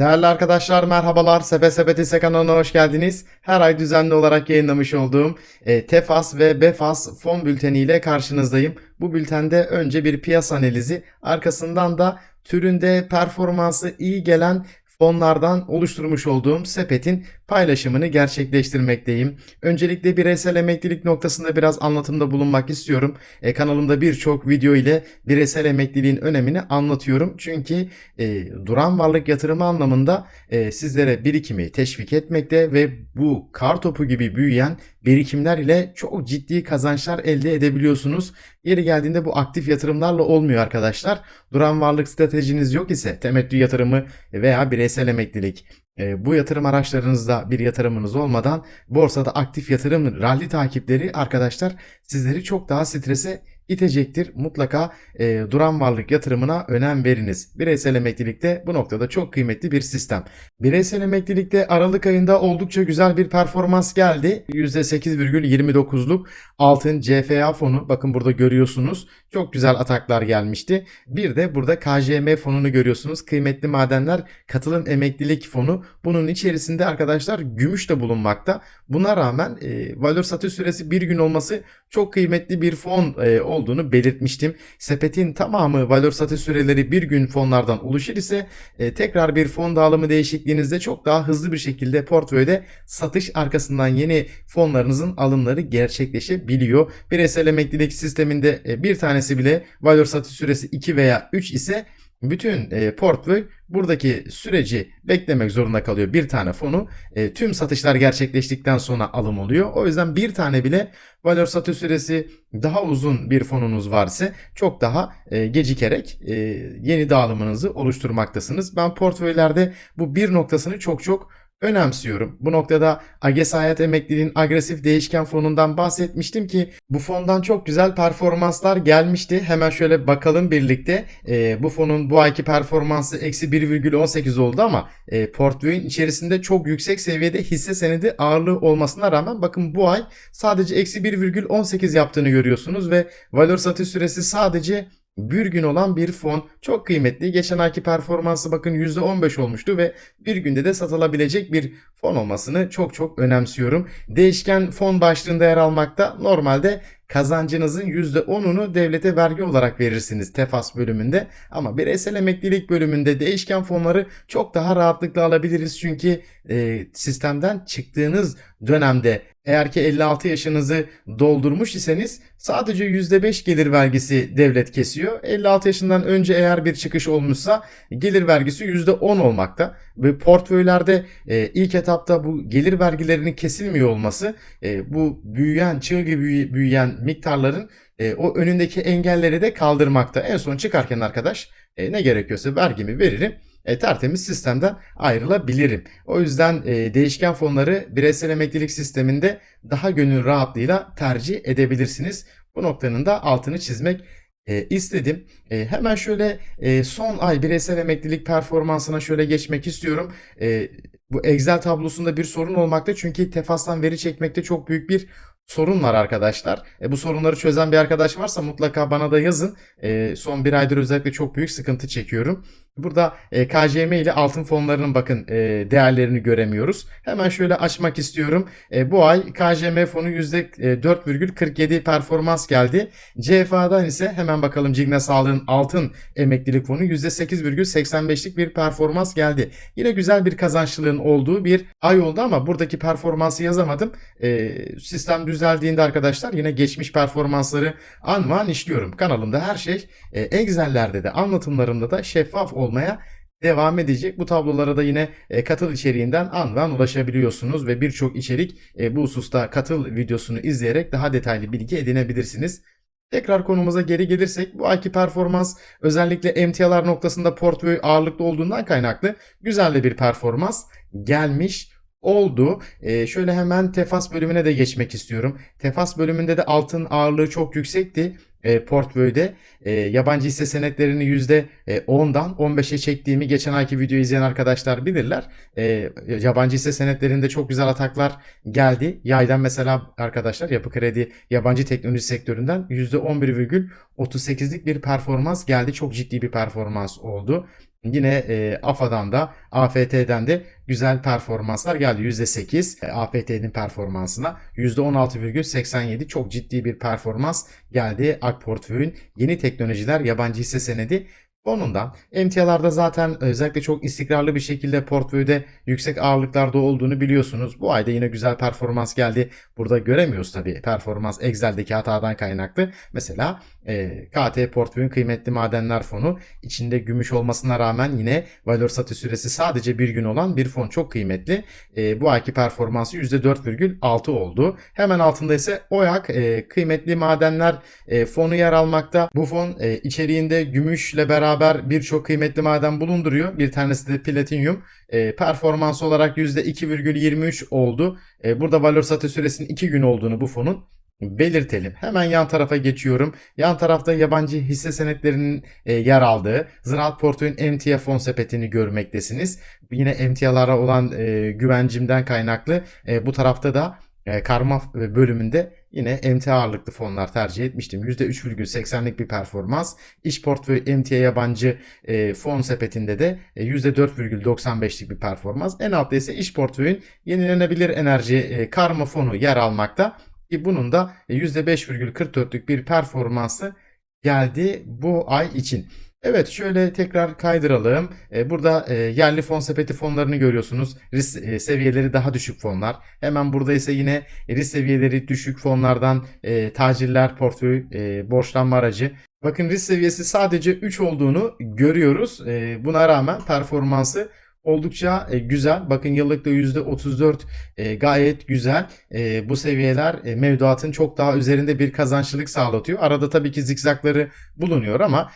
Değerli arkadaşlar merhabalar. Sepe Sepet ise kanalına hoş geldiniz. Her ay düzenli olarak yayınlamış olduğum e, Tefas ve Befas fon bülteni ile karşınızdayım. Bu bültende önce bir piyasa analizi, arkasından da türünde performansı iyi gelen fonlardan oluşturmuş olduğum sepetin paylaşımını gerçekleştirmekteyim. Öncelikle bireysel emeklilik noktasında biraz anlatımda bulunmak istiyorum. E, kanalımda birçok video ile bireysel emekliliğin önemini anlatıyorum. Çünkü e, duran varlık yatırımı anlamında e, sizlere birikimi teşvik etmekte ve bu kar topu gibi büyüyen birikimler ile çok ciddi kazançlar elde edebiliyorsunuz. Yeri geldiğinde bu aktif yatırımlarla olmuyor arkadaşlar. Duran varlık stratejiniz yok ise temettü yatırımı veya bireysel emeklilik e, bu yatırım araçlarınızda bir yatırımınız olmadan borsada aktif yatırım rally takipleri arkadaşlar sizleri çok daha strese itecektir. Mutlaka e, duran varlık yatırımına önem veriniz. Bireysel emeklilikte bu noktada çok kıymetli bir sistem. Bireysel emeklilikte Aralık ayında oldukça güzel bir performans geldi. %8,29'luk altın CFA fonu bakın burada görüyorsunuz. Çok güzel ataklar gelmişti. Bir de burada KJM fonunu görüyorsunuz. Kıymetli madenler katılım emeklilik fonu. Bunun içerisinde arkadaşlar gümüş de bulunmakta. Buna rağmen e, valör satış süresi bir gün olması çok kıymetli bir fon e, olduğunu belirtmiştim. Sepetin tamamı valör satış süreleri bir gün fonlardan oluşur ise e, tekrar bir fon dağılımı değişikliğinizde çok daha hızlı bir şekilde portföyde satış arkasından yeni fonlarınızın alımları gerçekleşebiliyor. Bireysel emeklilik sisteminde e, bir tanesi bile valör satış süresi 2 veya 3 ise bütün e, portföy buradaki süreci beklemek zorunda kalıyor. Bir tane fonu e, tüm satışlar gerçekleştikten sonra alım oluyor. O yüzden bir tane bile valör satış süresi daha uzun bir fonunuz varsa çok daha e, gecikerek e, yeni dağılımınızı oluşturmaktasınız. Ben portföylerde bu bir noktasını çok çok önemsiyorum. Bu noktada AGES Hayat Emekliliğin agresif değişken fonundan bahsetmiştim ki bu fondan çok güzel performanslar gelmişti. Hemen şöyle bakalım birlikte. E, bu fonun bu ayki performansı eksi 1,18 oldu ama e, portföyün içerisinde çok yüksek seviyede hisse senedi ağırlığı olmasına rağmen bakın bu ay sadece eksi 1,18 yaptığını görüyorsunuz ve valör satış süresi sadece bir gün olan bir fon çok kıymetli. Geçen ayki performansı bakın %15 olmuştu ve bir günde de satılabilecek bir fon olmasını çok çok önemsiyorum. Değişken fon başlığında yer almakta normalde kazancınızın %10'unu devlete vergi olarak verirsiniz Tefas bölümünde. Ama bireysel emeklilik bölümünde değişken fonları çok daha rahatlıkla alabiliriz. Çünkü e, sistemden çıktığınız dönemde eğer ki 56 yaşınızı doldurmuş iseniz sadece %5 gelir vergisi devlet kesiyor. 56 yaşından önce eğer bir çıkış olmuşsa gelir vergisi %10 olmakta. Ve portföylerde e, ilk etapta bu gelir vergilerinin kesilmiyor olması e, bu büyüyen çığ gibi büyüyen miktarların e, o önündeki engelleri de kaldırmakta. En son çıkarken arkadaş e, ne gerekiyorsa vergimi veririm e, tertemiz sistemden ayrılabilirim. O yüzden e, değişken fonları bireysel emeklilik sisteminde daha gönül rahatlığıyla tercih edebilirsiniz. Bu noktanın da altını çizmek e, istedim. E, hemen şöyle e, son ay bireysel emeklilik performansına şöyle geçmek istiyorum. E, bu Excel tablosunda bir sorun olmakta çünkü Tefas'tan veri çekmekte çok büyük bir sorun var arkadaşlar. E, bu sorunları çözen bir arkadaş varsa mutlaka bana da yazın. E, son bir aydır özellikle çok büyük sıkıntı çekiyorum. Burada e, KJM ile altın fonlarının bakın e, değerlerini göremiyoruz. Hemen şöyle açmak istiyorum. E, bu ay KJM fonu %4,47 performans geldi. CFA'dan ise hemen bakalım Cigna Sağlığı'nın altın emeklilik fonu %8,85'lik bir performans geldi. Yine güzel bir kazançlılığın olduğu bir ay oldu ama buradaki performansı yazamadım. E, sistem düzeldiğinde arkadaşlar yine geçmiş performansları anman işliyorum. Kanalımda her şey e, Excel'lerde de anlatımlarımda da şeffaf olmaya devam edecek. Bu tablolara da yine e, katıl içeriğinden an ve an ulaşabiliyorsunuz ve birçok içerik e, bu hususta katıl videosunu izleyerek daha detaylı bilgi edinebilirsiniz. Tekrar konumuza geri gelirsek bu ayki performans özellikle emtialar noktasında portföy ağırlıklı olduğundan kaynaklı güzel de bir performans gelmiş oldu. Ee, şöyle hemen Tefas bölümüne de geçmek istiyorum. Tefas bölümünde de altın ağırlığı çok yüksekti e, portföyde e, yabancı hisse senetlerini %10'dan 15'e çektiğimi geçen ayki videoyu izleyen arkadaşlar bilirler. E, yabancı hisse senetlerinde çok güzel ataklar geldi. Yaydan mesela arkadaşlar yapı kredi yabancı teknoloji sektöründen %11,38'lik bir performans geldi. Çok ciddi bir performans oldu. Yine e, AFA'dan da AFT'den de güzel performanslar geldi. %8 e, AFT'nin performansına %16,87 çok ciddi bir performans geldi AK Portföy'ün yeni teknolojiler yabancı hisse senedi fonundan. Emtialarda zaten özellikle çok istikrarlı bir şekilde portföyde yüksek ağırlıklarda olduğunu biliyorsunuz. Bu ayda yine güzel performans geldi. Burada göremiyoruz tabii performans Excel'deki hatadan kaynaklı. Mesela e, KT portföyün kıymetli madenler fonu içinde gümüş olmasına rağmen yine valor satış süresi sadece bir gün olan bir fon çok kıymetli. E, bu ayki performansı %4,6 oldu. Hemen altında ise OYAK e, kıymetli madenler e, fonu yer almakta. Bu fon e, içeriğinde gümüşle beraber birçok kıymetli maden bulunduruyor. Bir tanesi de platinyum. E, performans olarak %2,23 oldu. E, burada valor satış süresinin 2 gün olduğunu bu fonun belirtelim. Hemen yan tarafa geçiyorum. Yan tarafta yabancı hisse senetlerinin e, yer aldığı Ziraat Portföy'ün emtia fon sepetini görmektesiniz. Yine emtialara olan e, güvencimden kaynaklı e, bu tarafta da karma bölümünde yine emtia ağırlıklı fonlar tercih etmiştim. %3,80'lik bir performans. İş portföy emtia yabancı e, fon sepetinde de e, %4,95'lik bir performans. En altta ise iş portföyün yenilenebilir enerji e, karma fonu yer almakta. Ki bunun da %5,44'lük bir performansı geldi bu ay için. Evet şöyle tekrar kaydıralım. Ee, burada e, yerli fon sepeti fonlarını görüyorsunuz. Risk e, seviyeleri daha düşük fonlar. Hemen burada ise yine risk seviyeleri düşük fonlardan e, tacirler portföy borçlanma aracı. Bakın risk seviyesi sadece 3 olduğunu görüyoruz. Buna rağmen performansı oldukça e, güzel. Bakın yıllıkta %34 e, gayet güzel. E, bu seviyeler mevduatın çok daha üzerinde bir kazançlılık sağlatıyor. Arada tabii ki zikzakları bulunuyor ama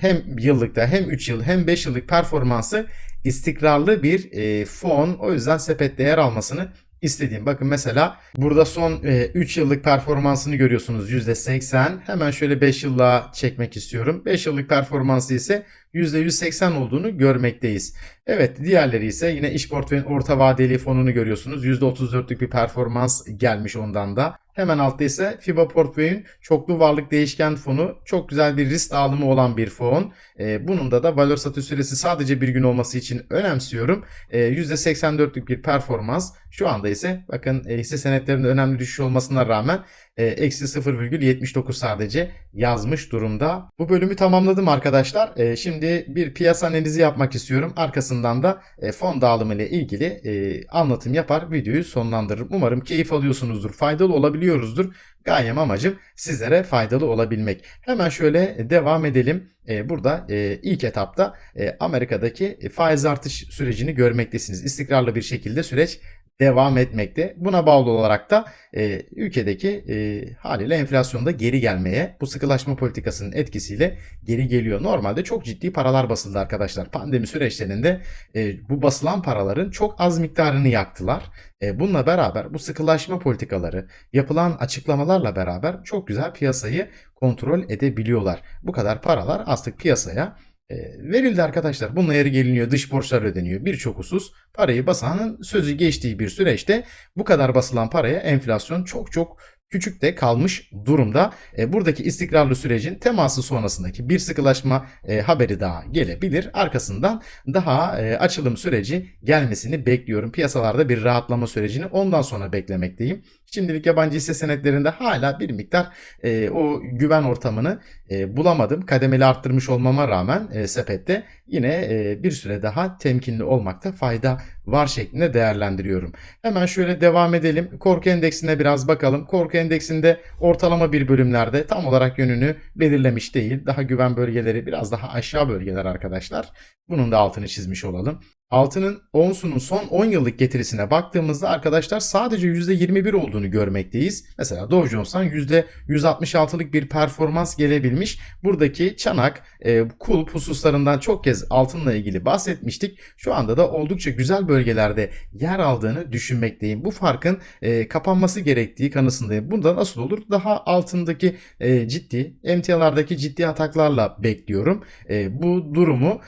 hem yıllıkta hem 3 yıl hem 5 yıllık performansı istikrarlı bir fon. O yüzden sepette yer almasını istediğim. Bakın mesela burada son e, 3 yıllık performansını görüyorsunuz %80. Hemen şöyle 5 yıllığa çekmek istiyorum. 5 yıllık performansı ise %180 olduğunu görmekteyiz. Evet diğerleri ise yine iş portföyün orta vadeli fonunu görüyorsunuz. %34'lük bir performans gelmiş ondan da. Hemen altta ise FIBA portföyün çoklu varlık değişken fonu çok güzel bir risk dağılımı olan bir fon. E, bunun da da valor satış süresi sadece bir gün olması için önemsiyorum. E, %84'lük bir performans. Şu anda ise bakın e, hisse senetlerinde önemli düşüş olmasına rağmen eksi 0,79 sadece yazmış durumda. Bu bölümü tamamladım arkadaşlar. E, şimdi bir piyasa analizi yapmak istiyorum. Arkasından da e, fon dağılımı ile ilgili e, anlatım yapar videoyu sonlandırırım. Umarım keyif alıyorsunuzdur, faydalı olabiliyoruzdur. Gayem amacım sizlere faydalı olabilmek. Hemen şöyle devam edelim. Burada ilk etapta Amerika'daki faiz artış sürecini görmektesiniz. İstikrarlı bir şekilde süreç devam etmekte. Buna bağlı olarak da e, ülkedeki e, haliyle enflasyonda geri gelmeye bu sıkılaşma politikasının etkisiyle geri geliyor. Normalde çok ciddi paralar basıldı arkadaşlar. Pandemi süreçlerinde e, bu basılan paraların çok az miktarını yaktılar. E, bununla beraber bu sıkılaşma politikaları yapılan açıklamalarla beraber çok güzel piyasayı kontrol edebiliyorlar. Bu kadar paralar artık piyasaya e, verildi arkadaşlar. Bununla yeri geliniyor. Dış borçlar ödeniyor. Birçok husus parayı basanın sözü geçtiği bir süreçte bu kadar basılan paraya enflasyon çok çok küçük de kalmış durumda. E, buradaki istikrarlı sürecin teması sonrasındaki bir sıkılaşma e, haberi daha gelebilir. Arkasından daha e, açılım süreci gelmesini bekliyorum. Piyasalarda bir rahatlama sürecini ondan sonra beklemekteyim. Şimdilik yabancı hisse senetlerinde hala bir miktar e, o güven ortamını e, bulamadım. Kademeli arttırmış olmama rağmen e, sepette yine e, bir süre daha temkinli olmakta fayda var şeklinde değerlendiriyorum. Hemen şöyle devam edelim. Korku endeksine biraz bakalım. Korku endeksinde ortalama bir bölümlerde tam olarak yönünü belirlemiş değil. Daha güven bölgeleri biraz daha aşağı bölgeler arkadaşlar. Bunun da altını çizmiş olalım. Altının onsunun son 10 yıllık getirisine baktığımızda arkadaşlar sadece %21 olduğunu görmekteyiz. Mesela Dow Jones'tan %166'lık bir performans gelebilmiş. Buradaki çanak, e, kulp hususlarından çok kez altınla ilgili bahsetmiştik. Şu anda da oldukça güzel bölgelerde yer aldığını düşünmekteyim. Bu farkın e, kapanması gerektiği kanısındayım. Bunda nasıl olur? Daha altındaki e, ciddi, emtialardaki ciddi ataklarla bekliyorum. E, bu durumu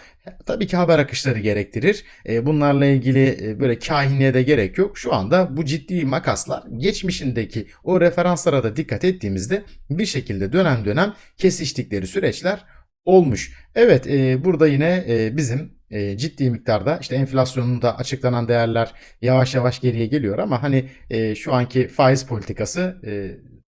Tabii ki haber akışları gerektirir. E, bunlarla ilgili e, böyle kahinliğe de gerek yok. Şu anda bu ciddi makaslar geçmişindeki o referanslara da dikkat ettiğimizde bir şekilde dönem dönem kesiştikleri süreçler olmuş. Evet e, burada yine bizim ciddi miktarda işte enflasyonunda açıklanan değerler yavaş yavaş geriye geliyor ama hani şu anki faiz politikası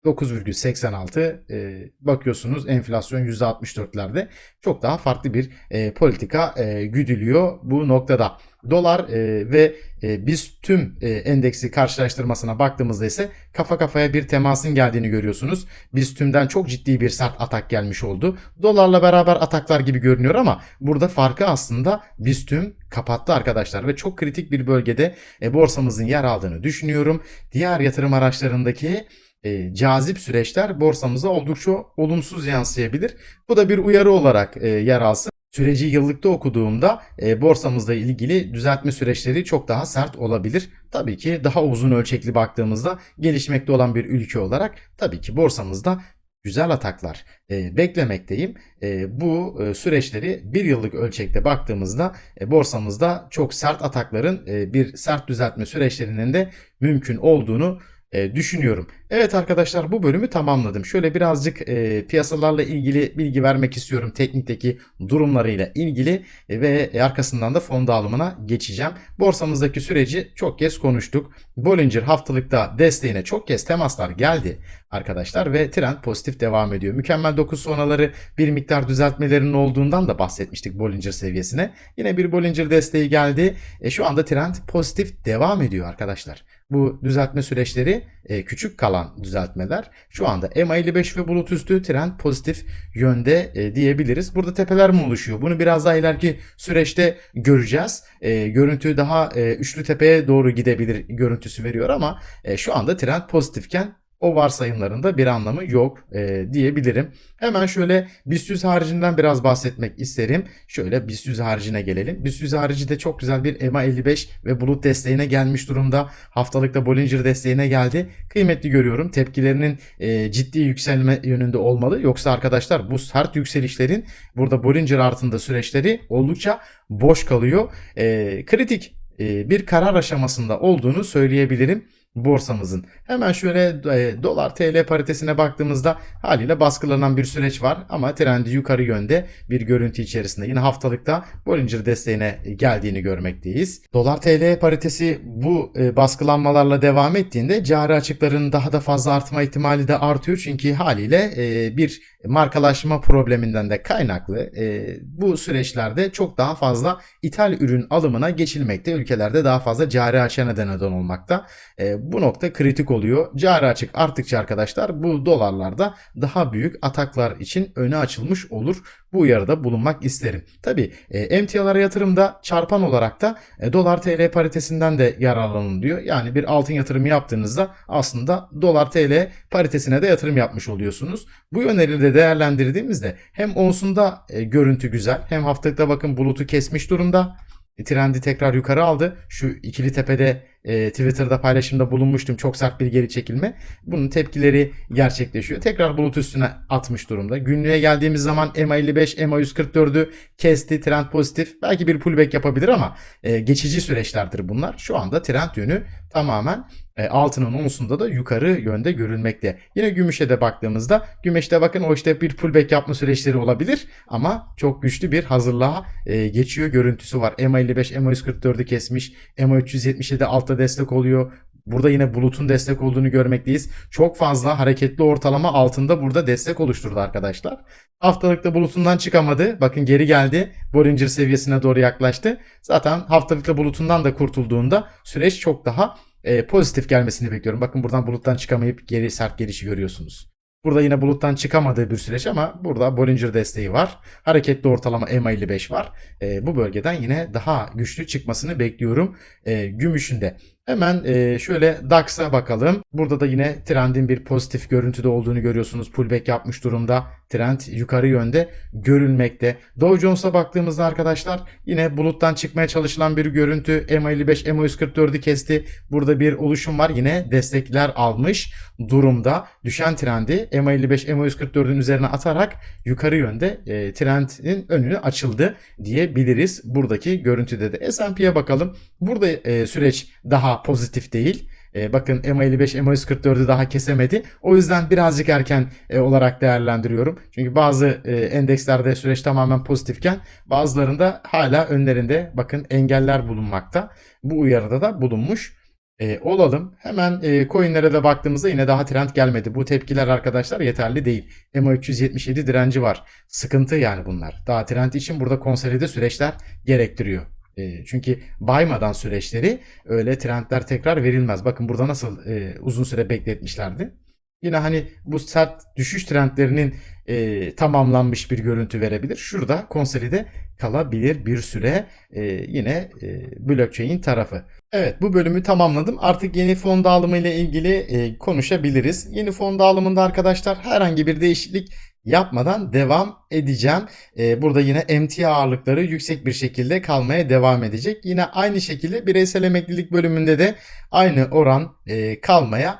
9,86 e, bakıyorsunuz enflasyon %64'lerde çok daha farklı bir e, politika e, güdülüyor bu noktada. Dolar e, ve e, biz tüm e, endeksi karşılaştırmasına baktığımızda ise kafa kafaya bir temasın geldiğini görüyorsunuz. Biz tümden çok ciddi bir sert atak gelmiş oldu. Dolarla beraber ataklar gibi görünüyor ama burada farkı aslında biz tüm kapattı arkadaşlar ve çok kritik bir bölgede e, borsamızın yer aldığını düşünüyorum. Diğer yatırım araçlarındaki e, cazip süreçler borsamıza oldukça olumsuz yansıyabilir. Bu da bir uyarı olarak e, yer alsın. Süreci yıllıkta okuduğumda e, borsamızla ilgili düzeltme süreçleri çok daha sert olabilir. Tabii ki daha uzun ölçekli baktığımızda gelişmekte olan bir ülke olarak tabii ki borsamızda güzel ataklar e, beklemekteyim. E, bu e, süreçleri bir yıllık ölçekte baktığımızda e, borsamızda çok sert atakların e, bir sert düzeltme süreçlerinin de mümkün olduğunu e, düşünüyorum. Evet arkadaşlar bu bölümü tamamladım. Şöyle birazcık e, piyasalarla ilgili bilgi vermek istiyorum. Teknikteki durumlarıyla ilgili e, ve arkasından da fon dağılımına geçeceğim. Borsamızdaki süreci çok kez konuştuk. Bollinger haftalıkta desteğine çok kez temaslar geldi arkadaşlar ve trend pozitif devam ediyor. Mükemmel 9 sonraları bir miktar düzeltmelerinin olduğundan da bahsetmiştik Bollinger seviyesine. Yine bir Bollinger desteği geldi. E, şu anda trend pozitif devam ediyor arkadaşlar. Bu düzeltme süreçleri e, küçük kalan düzeltmeler. Şu anda MA55 ve bulut üstü trend pozitif yönde e, diyebiliriz. Burada tepeler mi oluşuyor? Bunu biraz daha ileriki süreçte göreceğiz. E, görüntü daha e, üçlü tepeye doğru gidebilir görüntüsü veriyor ama e, şu anda trend pozitifken o varsayımlarında bir anlamı yok e, diyebilirim. Hemen şöyle BIST haricinden biraz bahsetmek isterim. Şöyle BIST haricine gelelim. BIST harici de çok güzel bir EMA 55 ve bulut desteğine gelmiş durumda. Haftalıkta Bollinger desteğine geldi. Kıymetli görüyorum. Tepkilerinin e, ciddi yükselme yönünde olmalı. Yoksa arkadaşlar bu sert yükselişlerin burada Bollinger altında süreçleri oldukça boş kalıyor. E, kritik e, bir karar aşamasında olduğunu söyleyebilirim borsamızın. Hemen şöyle e, dolar TL paritesine baktığımızda haliyle baskılanan bir süreç var ama trendi yukarı yönde bir görüntü içerisinde. Yine haftalıkta Bollinger desteğine geldiğini görmekteyiz. Dolar TL paritesi bu e, baskılanmalarla devam ettiğinde cari açıkların daha da fazla artma ihtimali de artıyor çünkü haliyle e, bir markalaşma probleminden de kaynaklı e, bu süreçlerde çok daha fazla ithal ürün alımına geçilmekte. Ülkelerde daha fazla cari açığa neden olmakta. E, bu nokta kritik oluyor. Cari açık arttıkça arkadaşlar bu dolarlarda daha büyük ataklar için öne açılmış olur. Bu uyarıda bulunmak isterim. Tabi e, emtialara yatırımda çarpan olarak da e, dolar TL paritesinden de yararlanılıyor. Yani bir altın yatırımı yaptığınızda aslında dolar TL paritesine de yatırım yapmış oluyorsunuz. Bu yönleri de değerlendirdiğimizde hem onsunda e, görüntü güzel hem haftalıkta bakın bulutu kesmiş durumda. E, trendi tekrar yukarı aldı. Şu ikili tepede e, Twitter'da paylaşımda bulunmuştum. Çok sert bir geri çekilme. Bunun tepkileri gerçekleşiyor. Tekrar bulut üstüne atmış durumda. Günlüğe geldiğimiz zaman MA55, MA144'ü kesti. Trend pozitif. Belki bir pullback yapabilir ama e, geçici süreçlerdir bunlar. Şu anda trend yönü tamamen e, altının onsunda da yukarı yönde görülmekte. Yine gümüşe de baktığımızda gümüşte bakın o işte bir pullback yapma süreçleri olabilir ama çok güçlü bir hazırlığa e, geçiyor görüntüsü var. MA55, MA144'ü kesmiş. MA377 altta destek oluyor. Burada yine bulutun destek olduğunu görmekteyiz. Çok fazla hareketli ortalama altında burada destek oluşturdu arkadaşlar. Haftalıkta bulutundan çıkamadı. Bakın geri geldi. Bollinger seviyesine doğru yaklaştı. Zaten haftalıkta bulutundan da kurtulduğunda süreç çok daha e, pozitif gelmesini bekliyorum. Bakın buradan buluttan çıkamayıp geri sert gelişi görüyorsunuz. Burada yine buluttan çıkamadığı bir süreç ama burada Bollinger desteği var. Hareketli ortalama MA55 var. E, bu bölgeden yine daha güçlü çıkmasını bekliyorum. E, gümüşünde. Hemen e, şöyle DAX'a bakalım. Burada da yine trendin bir pozitif görüntüde olduğunu görüyorsunuz. Pullback yapmış durumda. Trend yukarı yönde görülmekte. Dow Jones'a baktığımızda arkadaşlar yine buluttan çıkmaya çalışılan bir görüntü. MA55, MA144'ü kesti. Burada bir oluşum var. Yine destekler almış durumda. Düşen trendi MA55, MA144'ün üzerine atarak yukarı yönde e, trendin önünü açıldı diyebiliriz. Buradaki görüntüde de S&P'ye bakalım. Burada e, süreç daha pozitif değil. E, bakın MA55, MA144'ü daha kesemedi. O yüzden birazcık erken e, olarak değerlendiriyorum. Çünkü bazı e, endekslerde süreç tamamen pozitifken bazılarında hala önlerinde bakın engeller bulunmakta. Bu uyarıda da bulunmuş e, olalım. Hemen e, coinlere de baktığımızda yine daha trend gelmedi. Bu tepkiler arkadaşlar yeterli değil. MA377 direnci var. Sıkıntı yani bunlar. Daha trend için burada konsolide süreçler gerektiriyor. E, çünkü baymadan süreçleri öyle trendler tekrar verilmez. Bakın burada nasıl e, uzun süre bekletmişlerdi. Yine hani bu sert düşüş trendlerinin e, tamamlanmış bir görüntü verebilir. Şurada konsolide kalabilir bir süre e, yine e, blockchain tarafı. Evet bu bölümü tamamladım. Artık yeni fon dağılımı ile ilgili konuşabiliriz. Yeni fon dağılımında arkadaşlar herhangi bir değişiklik yapmadan devam edeceğim. E, burada yine MT ağırlıkları yüksek bir şekilde kalmaya devam edecek. Yine aynı şekilde bireysel emeklilik bölümünde de aynı oran e, kalmaya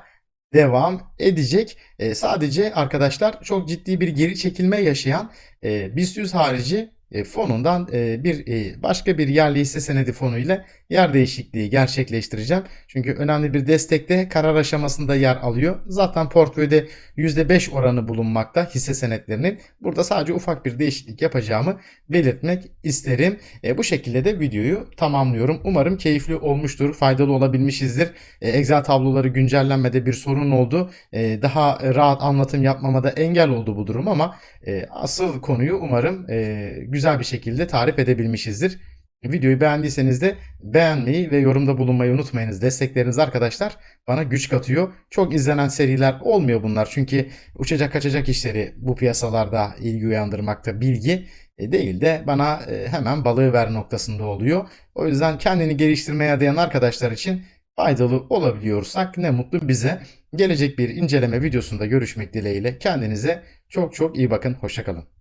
devam edecek. E, sadece arkadaşlar çok ciddi bir geri çekilme yaşayan e, BIST 100 harici e, fonundan e, bir e, başka bir yerli hisse senedi fonu ile yer değişikliği gerçekleştireceğim. Çünkü önemli bir destekte karar aşamasında yer alıyor. Zaten portföyde %5 oranı bulunmakta hisse senetlerinin. Burada sadece ufak bir değişiklik yapacağımı belirtmek isterim. Bu şekilde de videoyu tamamlıyorum. Umarım keyifli olmuştur, faydalı olabilmişizdir. Excel tabloları güncellenmede bir sorun oldu. Daha rahat anlatım yapmamada engel oldu bu durum ama asıl konuyu umarım güzel bir şekilde tarif edebilmişizdir. Videoyu beğendiyseniz de beğenmeyi ve yorumda bulunmayı unutmayınız. Destekleriniz arkadaşlar bana güç katıyor. Çok izlenen seriler olmuyor bunlar. Çünkü uçacak kaçacak işleri bu piyasalarda ilgi uyandırmakta bilgi e, değil de bana e, hemen balığı ver noktasında oluyor. O yüzden kendini geliştirmeye adayan arkadaşlar için faydalı olabiliyorsak ne mutlu bize. Gelecek bir inceleme videosunda görüşmek dileğiyle. Kendinize çok çok iyi bakın. Hoşçakalın.